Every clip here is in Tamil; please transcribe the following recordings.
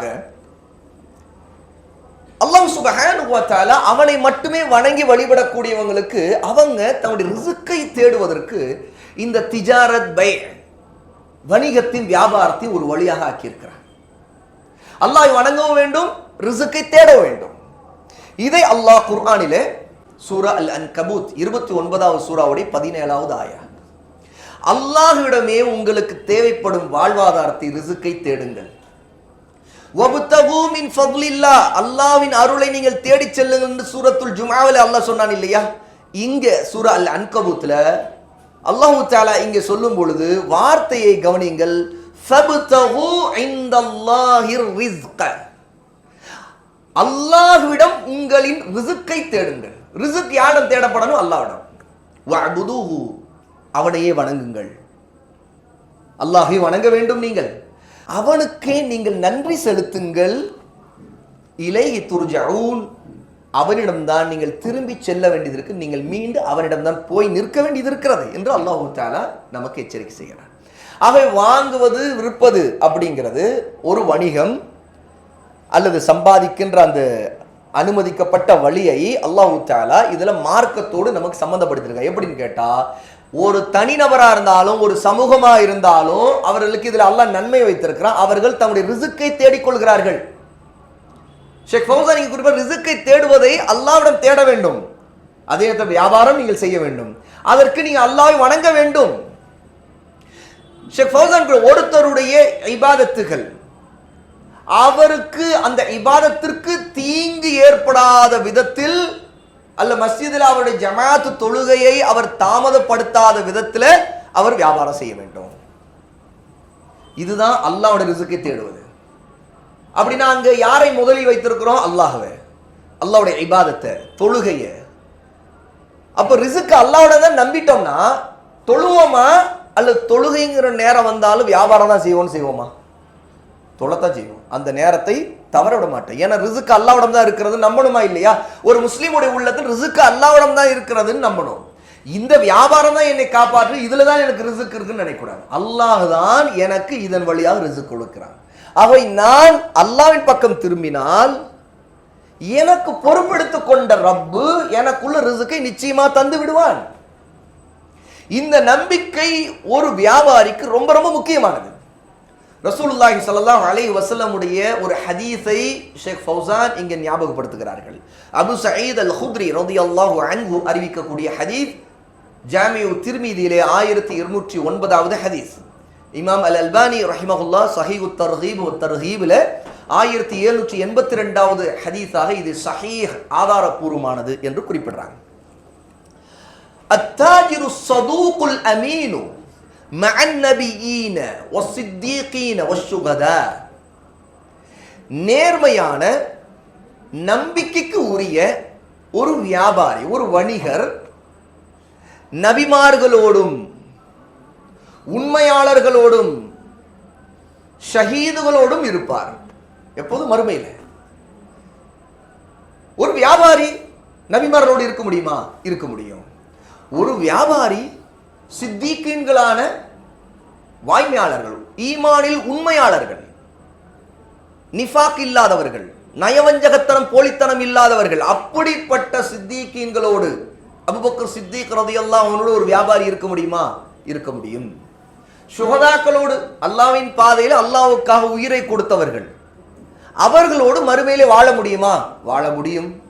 மூன்றாவதாக அல்லாஹ் சுபஹானுவத்தால அவனை மட்டுமே வணங்கி வழிபடக்கூடியவங்களுக்கு அவங்க தன்னுடைய ரிசுக்கை தேடுவதற்கு இந்த திஜாரத் பை வணிகத்தின் வியாபாரத்தை ஒரு வழியாக ஆக்கியிருக்கிறார். அல்லாஹ் வணங்கவும் வேண்டும் ரிசுக்கை தேட வேண்டும். இதை அல்லாஹ் குர்ஆனிலே சூரா அல் அன் கபூத் இருபத்தி ஒன்பதாவது சூறாவுடைய பதினேழாவது ஆயா. அல்லாஹ்விடமே உங்களுக்கு தேவைப்படும் வாழ்வாதாரத்தை ரிசுக்கை தேடுங்கள். வபுத்தகு மின் அல்லாவின் அல்லாஹ்வின் அருளை நீங்கள் தேடிச் செல்லுங்கள் என்று சூரத்துல் ஜுமாவில் அல்லாஹ் சொன்னான் இல்லையா? இங்க சூரா அல் அன்கபூத்தில் அல்லாஹு தாலா இங்க சொல்லும் பொழுது வார்த்தையை கவனியுங்கள். ஃபபுத்தகு இந்தல்லாஹிர் ரிஸ்க. அல்லாஹ்விடம் உங்களின் ரிசுக்கை தேடுங்கள். ரிசுக் யாரிடம் தேடப்படணும்? அல்லாஹ்விடம். வஅபுதுஹு அவனையே வணங்குங்கள். அல்லாஹை வணங்க வேண்டும் நீங்கள். அவனுக்கே நீங்கள் நன்றி செலுத்துங்கள். இலை துர்ஜவுன் அவனிடம்தான் நீங்கள் திரும்பி செல்ல வேண்டியது இருக்கு நீங்கள் மீண்டு அவனிடம்தான் போய் நிற்க வேண்டியது இருக்கிறது என்று அல்லாஹு தாலா நமக்கு எச்சரிக்கை செய்கிறார் அவை வாங்குவது விற்பது அப்படிங்கிறது ஒரு வணிகம் அல்லது சம்பாதிக்கின்ற அந்த அனுமதிக்கப்பட்ட வழியை அல்லாஹு தாலா இதுல மார்க்கத்தோடு நமக்கு சம்மந்தப்படுத்திருக்கா எப்படின்னு கேட்டால் ஒரு தனிநபரா இருந்தாலும் ஒரு சமூகமா இருந்தாலும் அவர்களுக்கு இதில் அல்லாஹ் நன்மை வைத்திருக்கிறான். அவர்கள் தம்முடைய ரிசுக்கை தேடிக்கொள்கிறார்கள். ஷேக் ஃபவுசா நீங்கள் குறிப்பாக ரிசுக்கை தேடுவதை அல்லாவிடம் தேட வேண்டும். அதே நேரத்தில் வியாபாரம் நீங்கள் செய்ய வேண்டும். அதற்கு நீங்க அல்லாவை வணங்க வேண்டும். ஷேக் ஃபவுசான் ஒருத்தருடைய இபாதத்துகள். அவருக்கு அந்த இபாதத்திற்கு தீங்கு ஏற்படாத விதத்தில் அல்ல மஸ்ஜிதில் அவருடைய ஜமாத்து தொழுகையை அவர் தாமதப்படுத்தாத விதத்தில் அவர் வியாபாரம் செய்ய வேண்டும். இதுதான் அல்லாவோட ரிசுக்கை தேடுவது. அப்படின்னா அங்க யாரை முதலில் வைத்திருக்கிறோம்? அல்லாஹவே. அல்லாவுடைய இபாதத்தை தொழுகையை. அப்போ ரிசுக்கு அல்லாவோட தான் நம்பிட்டோம்னா தொழுவோமா? அல்லது தொழுகைங்கிற நேரம் வந்தாலும் வியாபாரம் தான் செய்வோம்னு செய்வோமா? தொழத்தான் செய்வோம். அந்த நேரத்தை தவற விட மாட்டேன் ஏன்னா ரிசுக்கு அல்லாவிடம் தான் இருக்கிறது நம்பணுமா இல்லையா? ஒரு முஸ்லீமுடைய உள்ளத்தில் ரிசுக்கு அல்லாவிடம் தான் இருக்கிறதுன்னு நம்பணும். இந்த வியாபாரம் தான் என்னை காப்பாற்று இதுல தான் எனக்கு ரிசுக்கு இருக்குன்னு நினைக்கூடாது அல்லாஹ் தான் எனக்கு இதன் வழியாக ரிசுக் கொடுக்கிறான். அவை நான் அல்லாவின் பக்கம் திரும்பினால் எனக்கு பொறுப்பெடுத்துக் கொண்ட ரப்பு எனக்குள்ள ரிசுக்கை நிச்சயமா தந்து விடுவான். இந்த நம்பிக்கை ஒரு வியாபாரிக்கு ரொம்ப ரொம்ப முக்கியமானது. ரசூலுல்லாஹி சல்லாஹ் அலை வசல்லமுடைய ஒரு ஹதீஸை ஷேக் ஃபௌசான் இங்கே ஞாபகப்படுத்துகிறார்கள். அபு சயீத் அல் ஹுத்ரி ரதி அல்லாஹு அன்பு அறிவிக்கக்கூடிய ஹதீஸ் ஜாமியு திருமீதியிலே ஆயிரத்தி இருநூற்றி ஒன்பதாவது ஹதீஸ். இமாம் அல் அல்பானி ரஹிமஹுல்லா சஹி உத்தர்ஹீப் உத்தர்ஹீபில் ஆயிரத்தி எழுநூற்றி எண்பத்தி ரெண்டாவது ஹதீஸாக இது சஹீஹ் ஆதாரபூர்வமானது என்று குறிப்பிடுறாங்க. அத்தாஜிரு சதூகுல் அமீனு நேர்மையான நம்பிக்கைக்கு உரிய ஒரு வியாபாரி ஒரு வணிகர் நபிமார்களோடும் உண்மையாளர்களோடும் ஷஹீதுகளோடும் இருப்பார். எப்போதும் மறுமையில். ஒரு வியாபாரி நபிமார்களோடு இருக்க முடியுமா? இருக்க முடியும். ஒரு வியாபாரி சித்திகீன்களான வாய்மையாளர்கள் ஈமானில் உண்மையாளர்கள் நிஃபாக் இல்லாதவர்கள் நயவஞ்சகத்தனம் போலித்தனம் இல்லாதவர்கள் அப்படிப்பட்ட சித்திகீன்களோடு அபுபக்கர் சித்திக் ரதியல்லாஹு அவனோடு ஒரு வியாபாரி இருக்க முடியுமா? இருக்க முடியும். சுகதாக்களோடு அல்லாவின் பாதையில் அல்லாவுக்காக உயிரை கொடுத்தவர்கள் அவர்களோடு மறுமையிலே வாழ முடியுமா? வாழ முடியும்.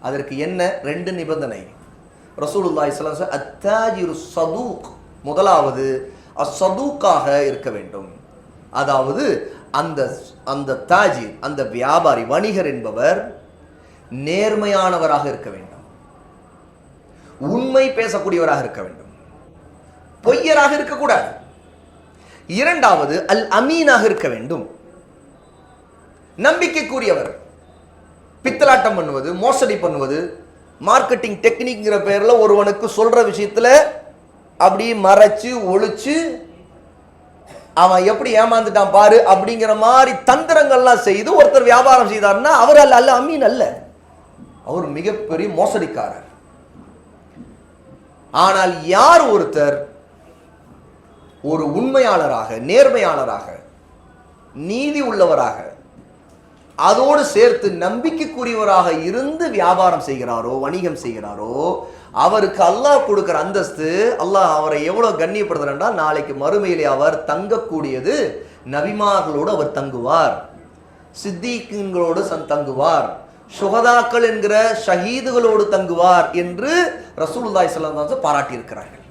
அதற்கு என்ன? ரெண்டு நிபந்தனை. ரசூலுல்லாஹி ஸல்லல்லாஹு அத்தாஜிரு சதூக் முதலாவது அசதூக்காக இருக்க வேண்டும். அதாவது அந்த அந்த தாஜிர் அந்த வியாபாரி வணிகர் என்பவர் நேர்மையானவராக இருக்க வேண்டும். உண்மை பேசக்கூடியவராக இருக்க வேண்டும். பொய்யராக இருக்கக்கூடாது. இரண்டாவது அல் அமீனாக இருக்க வேண்டும். நம்பிக்கைக்குரியவர். பித்தலாட்டம் பண்ணுவது மோசடி பண்ணுவது மார்க்கெட்டிங் டெக்னிக்ங்கிற பேர்ல ஒருவனுக்கு சொல்ற விஷயத்துல அப்படி மறைச்சு ஒழிச்சு அவன் எப்படி ஏமாந்துட்டான் பாரு அப்படிங்கிற மாதிரி தந்திரங்கள்லாம் செய்து ஒருத்தர் வியாபாரம் செய்தார்னா அவர் அல்ல அல்ல அமீன் அல்ல. அவர் மிகப்பெரிய மோசடிக்காரர். ஆனால் யார் ஒருத்தர் ஒரு உண்மையாளராக நேர்மையாளராக நீதி உள்ளவராக அதோடு சேர்த்து நம்பிக்கைக்குரியவராக இருந்து வியாபாரம் செய்கிறாரோ வணிகம் செய்கிறாரோ அவருக்கு அல்லாஹ் கொடுக்குற அந்தஸ்து அல்லாஹ் அவரை எவ்வளோ கண்ணியப்படுத்துறா நாளைக்கு மறுமையிலே அவர் தங்கக்கூடியது நபிமார்களோடு அவர் தங்குவார். சித்திகளோடு தங்குவார். சுகதாக்கள் என்கிற ஷஹீதுகளோடு தங்குவார் என்று ரசூல்லாய் சொல்லி பாராட்டியிருக்கிறார்கள்.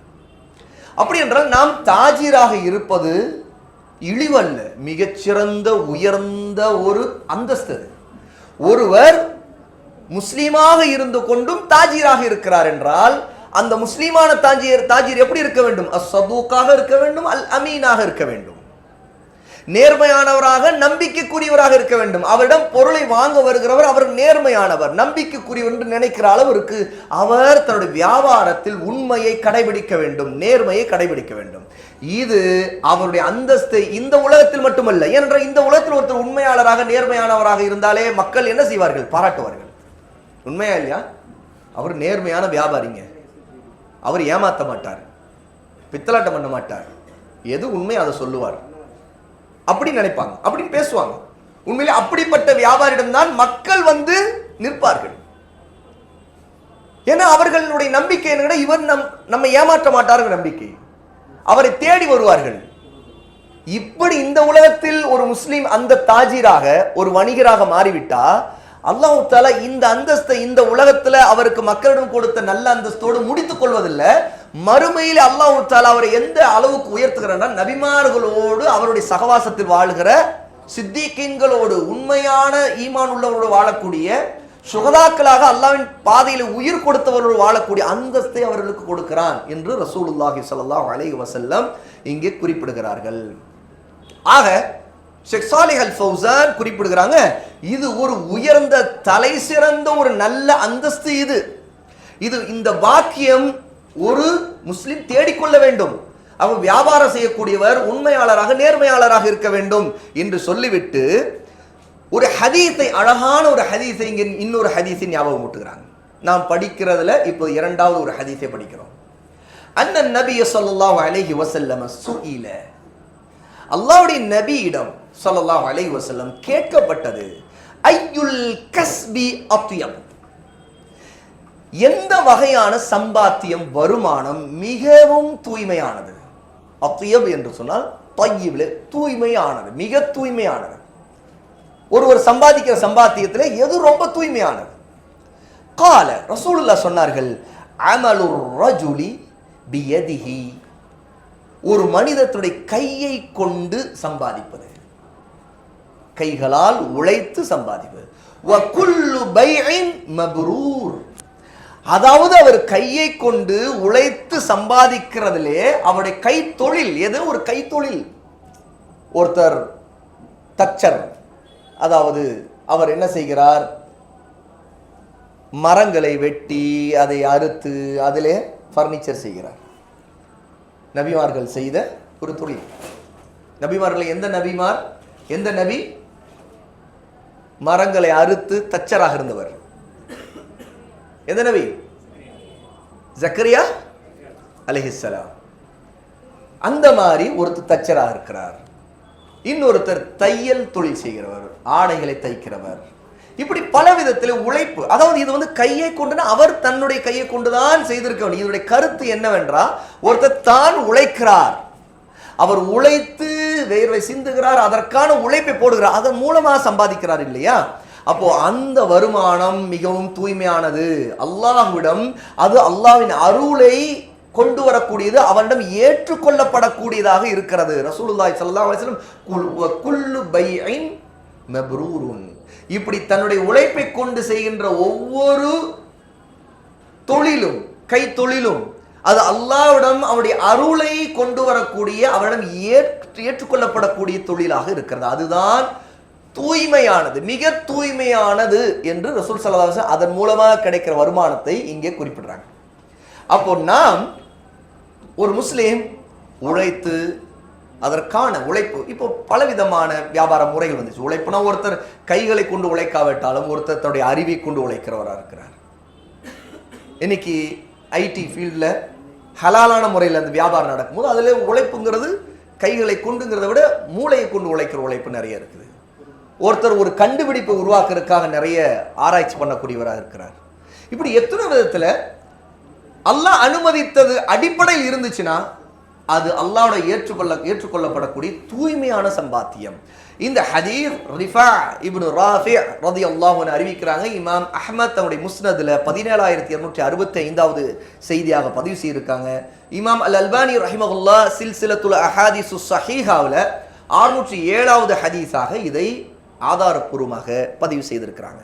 அப்படி என்றால் நாம் தாஜீராக இருப்பது இழிவல்ல மிகச்சிறந்த உயர்ந்த ஒரு அந்தஸ்து ஒருவர் முஸ்லீமாக இருந்து கொண்டும் தாஜீராக இருக்கிறார் என்றால் அந்த முஸ்லீமான தாஜீர் தாஜீர் எப்படி இருக்க வேண்டும்? அஸ்ஸதூக்காக இருக்க வேண்டும் அல் அமீனாக இருக்க வேண்டும். நேர்மையானவராக நம்பிக்கைக்குரியவராக இருக்க வேண்டும். அவரிடம் பொருளை வாங்க வருகிறவர் அவர் நேர்மையானவர். நம்பிக்கைக்குரியவர் என்று நினைக்கிற அளவிற்கு அவர் தன்னுடைய வியாபாரத்தில் உண்மையை கடைபிடிக்க வேண்டும் நேர்மையை கடைபிடிக்க வேண்டும். இது அவருடைய அந்தஸ்து இந்த உலகத்தில் மட்டுமல்ல ஏனென்றால் இந்த உலகத்தில் ஒருத்தர் உண்மையாளராக நேர்மையானவராக இருந்தாலே மக்கள் என்ன செய்வார்கள்? பாராட்டுவார்கள். உண்மையா இல்லையா? அவர் நேர்மையான வியாபாரிங்க. அவர் ஏமாத்த மாட்டார். பித்தலாட்டம் பண்ண மாட்டார். எது உண்மை அதை சொல்லுவார். அப்படின்னு நினைப்பாங்க. அப்படின்னு பேசுவாங்க. உண்மையிலே அப்படிப்பட்ட வியாபாரியிடம் தான் மக்கள் வந்து நிற்பார்கள். ஏன்னா அவர்களுடைய நம்பிக்கை என்ன இவர் நம் நம்ம ஏமாற்ற மாட்டார்கள் நம்பிக்கை. அவரை தேடி வருவார்கள். இப்படி இந்த உலகத்தில் ஒரு முஸ்லீம் அந்த தாஜீராக ஒரு வணிகராக மாறிவிட்டா அல்லாஹு தாலா இந்த அந்தஸ்தை இந்த உலகத்துல அவருக்கு மக்களிடம் கொடுத்த நல்ல அந்தஸ்தோடு முடித்துக் கொள்வதில்லை மறுமையில் அல்லாஹ் தாலா அவரை எந்த அளவுக்கு உயர்த்துகிறான்னா நபிமார்களோடு அவருடைய சகவாசத்தில் வாழ்கிற சித்திகின்களோடு உண்மையான ஈமான் உள்ளவரோடு வாழக்கூடிய சுகதாக்களாக அல்லாவின் பாதையில் உயிர் கொடுத்தவரோடு வாழக்கூடிய அந்தஸ்தை அவர்களுக்கு கொடுக்கிறான் என்று ரசூலுல்லாஹி சல்லாஹ் அலை வசல்லம் இங்கே குறிப்பிடுகிறார்கள். ஆக ஷேக் அல் ஃபௌசான் குறிப்பிடுகிறாங்க இது ஒரு உயர்ந்த தலை சிறந்த ஒரு நல்ல அந்தஸ்து இது. இது இந்த வாக்கியம் ஒரு முஸ்லிம் தேடிக்கொள்ள வேண்டும். அவர் வியாபாரம் செய்யக்கூடியவர் உண்மையாளராக நேர்மையாளராக இருக்க வேண்டும் என்று சொல்லிவிட்டு ஒரு ஹதீஸை அழகான ஒரு ஹதீஸை இங்கே இன்னொரு ஹதீஸை ஞாபகம் ஊட்டுகிறாங்க. நாம் படிக்கிறதுல இப்போ இரண்டாவது ஒரு ஹதீஸை படிக்கிறோம். அண்ணன் நபிய ஸல்லல்லாஹு அலைஹி வசல்லம் சுயில அல்லாவுடைய நபியிடம் ஸல்லல்லாஹு அலைஹி வசல்லம் கேட்கப்பட்டது. ஐயுல் கஸ்பி அத்யப் எந்த வகையான சம்பாத்தியம் வருமானம் மிகவும் தூய்மையானது? அத்யப் என்று சொன்னால் பையில தூய்மையானது மிக தூய்மையானது. ஒருவர் சம்பாதிக்கிற சம்பாத்தியத்தில் எது ரொம்ப தூய்மையானது? கால ரசூலுல்லா சொன்னார்கள் அமலுர் ரஜுலி பியதிஹி. ஒரு மனிதத்துடைய கையை கொண்டு சம்பாதிப்பது. கைகளால் உழைத்து சம்பாதிப்பது. வகுல்லு அதாவது அவர் கையை கொண்டு உழைத்து சம்பாதிக்கிறதுலே அவருடைய கைத்தொழில் எது? ஒரு கைத்தொழில். ஒருத்தர் தச்சர். அதாவது அவர் என்ன செய்கிறார்? மரங்களை வெட்டி அதை அறுத்து அதிலே ஃபர்னிச்சர் செய்கிறார். நபிமார்கள் செய்த ஒரு தொழில். நபிமார்கள் எந்த நபிமார்? எந்த நபி? மரங்களை அறுத்து தச்சராக இருந்தவர். எந்த நபி? ஜக்கரியா அலிஹிஸ்லாம் அந்த மாதிரி ஒருத்தர் தச்சராக இருக்கிறார். இன்னொருத்தர் தையல் தொழில் செய்கிறவர் ஆடைகளை தைக்கிறவர். இப்படி பல விதத்தில் உழைப்பு. அதாவது இது வந்து கையை கொண்டு அவர் தன்னுடைய கையை கொண்டுதான் செய்திருக்க வேண்டும் இதனுடைய கருத்து என்னவென்றால் ஒருத்தர் தான் உழைக்கிறார். அவர் உழைத்து வேர்வை சிந்துகிறார் அதற்கான உழைப்பை போடுகிறார் அதன் மூலமாக சம்பாதிக்கிறார் இல்லையா? அப்போ அந்த வருமானம் மிகவும் தூய்மையானது. அல்லாஹ்விடம் அது அல்லாவின் அருளை கொண்டு வரக்கூடியது அவனிடம் ஏற்றுக்கொள்ளப்படக்கூடியதாக இருக்கிறது. ரசூலுல்லாய் சல்லா அலிஸ்லம் குல் குல்லு பைஇன் மப்ரூருன். இப்படி தன்னுடைய உழைப்பை கொண்டு செய்கின்ற ஒவ்வொரு தொழிலும் கை தொழிலும் அது அல்லாவிடம் அவனுடைய அருளை கொண்டு வரக்கூடிய அவனிடம் ஏற்று ஏற்றுக்கொள்ளப்படக்கூடிய தொழிலாக இருக்கிறது. அதுதான் தூய்மையானது மிக தூய்மையானது என்று ரசூல் சல்லா அதன் மூலமாக கிடைக்கிற வருமானத்தை இங்கே குறிப்பிடுறாங்க. அப்போ நாம் ஒரு முஸ்லீம் உழைத்து அதற்கான உழைப்பு இப்போ பலவிதமான வியாபார முறைகள் வந்துச்சு. உழைப்புனா ஒருத்தர் கைகளை கொண்டு உழைக்காவிட்டாலும் ஒருத்தர் தன்னுடைய அறிவை கொண்டு உழைக்கிறவராக இருக்கிறார். இன்னைக்கு ஐடி ஃபீல்டில் ஹலாலான முறையில் அந்த வியாபாரம் நடக்கும்போது அதில் உழைப்புங்கிறது கைகளை கொண்டுங்கிறத விட மூளையை கொண்டு உழைக்கிற உழைப்பு நிறைய இருக்குது. ஒருத்தர் ஒரு கண்டுபிடிப்பை உருவாக்குறதுக்காக நிறைய ஆராய்ச்சி பண்ணக்கூடியவராக இருக்கிறார். இப்படி எத்தனை விதத்துல அல்லாஹ் அனுமதித்தது அடிப்படையில் இருந்துச்சுன்னா அது அல்லாவோட ஏற்றுக்கொள்ள ஏற்றுக்கொள்ளப்படக்கூடிய தூய்மையான சம்பாத்தியம். இந்த ஹதீஃப் ரிஃபா இப்னு ராஃபி ரதி அல்லாஹ்னு அறிவிக்கிறாங்க. இமாம் அஹமத் தன்னுடைய முஸ்னதுல பதினேழாயிரத்தி இரநூற்றி அறுபத்தி ஐந்தாவது செய்தியாக பதிவு செய்திருக்காங்க. இமாம் அல் அல்பானி ரஹிமகுல்லா சில்சிலத்துல அஹாதிசு சஹீஹாவில் அறுநூற்றி ஏழாவது ஹதீஸாக இதை ஆதாரப்பூர்வமாக பதிவு செய்திருக்கிறாங்க.